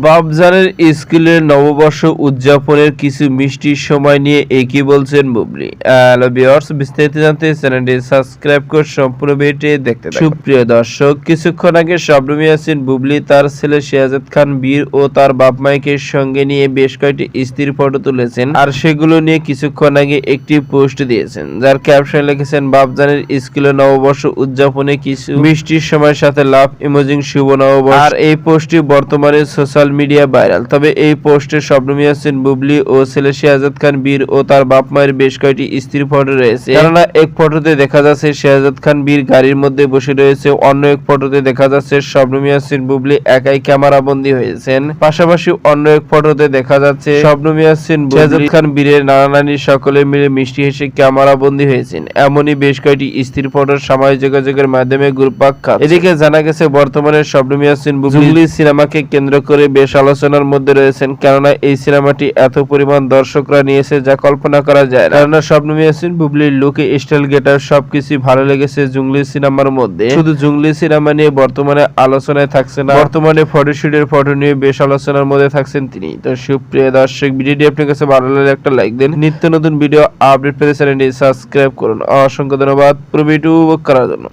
বাবজানের স্কুলের নববর্ষ উদযাপনের কিছু মিষ্টির সময় নিয়ে একই বলছেন বুবলি। হ্যালো ভিউয়ার্স, বিস্তারিত জানতে চ্যানেলটি সাবস্ক্রাইব করে সম্পূর্ণ ভিডিওটি দেখতে সুপ্রিয় দর্শক, কিছুক্ষণ আগে শবনম ইয়াসিন বুবলি, তার ছেলে শেহাজাদ খান, বীর ও তার বাপ মাইকের সঙ্গে নিয়ে বেশ কয়েকটি স্থির ফটো তুলেছেন আর সেগুলো নিয়ে কিছুক্ষণ আগে একটি পোস্ট দিয়েছেন, যার ক্যাপশন লিখেছেন, বাবজানের স্কুলে নববর্ষ উদযাপনে কিছু মিষ্টির সময়ের সাথে লাভ, ইমোজিং, শুভ নববর্ষ। আর এই পোস্টটি বর্তমানে সোশ্যাল মিডিয়া ভাইরাল। তবে এই পোস্টে শবনম ইয়াসিন বুবলি ও ছেলে শেহাজাদ খান বীর ও তার বাপ মায়ের বেশ কয়েকটি স্ত্রী ফটো রয়েছে। কেননা এক ফটোতে দেখা যাচ্ছে শেহাজাদ খান বীর গাড়ির মধ্যে বসে রয়েছে। অন্য এক ফটোতে দেখা যাচ্ছে শবনম ইয়াসিন বুবলি একাই ক্যামেরা বন্দী হয়েছেন। পাশাপাশি অন্য এক ফটোতে দেখা যাচ্ছে শবনম ইয়াসিন শেহাজাদ খান বীরের নানা নানি সকলে মিলে মিষ্টি হেসে ক্যামেরা বন্দী হয়েছেন। এমনই বেশ কয়েকটি স্ত্রী ফটোর সামাজিক যোগাযোগের মাধ্যমে গ্রুপাক এদিকে জানা গেছে বর্তমানে শবনম ইয়াসিন বুবলি সিনেমাকে কেন্দ্র করে বেশ আলোচনার মধ্যে রয়েছেন, কেননা এই সিনেমাটি এত পরিমাণ দর্শকরা নিয়েছে যা কল্পনা করা যায় কেননা শবনম ইয়াসিন বুবলির লুকে, স্টাইল গেটার সবকিছু ভালো লেগেছে জুংলি সিনেমার মধ্যে। শুধু জুংলি সিনেমা নিয়ে বর্তমানে আলোচনায় থাকছে না, বর্তমানে ফটোশুটের ফটো নিয়ে বেশ আলোচনার মধ্যে থাকছেন তিনি। তো সুপ্রিয় দর্শক, ভিডিওটি আপনার কাছে ভালো লাগলে একটা লাইক দিন। নিত্য নতুন ভিডিও আপডেট পেতে চ্যানেলটি সাবস্ক্রাইব করুন। অসংখ্য ধন্যবাদ। পুরো ভিডিও করার জন্য।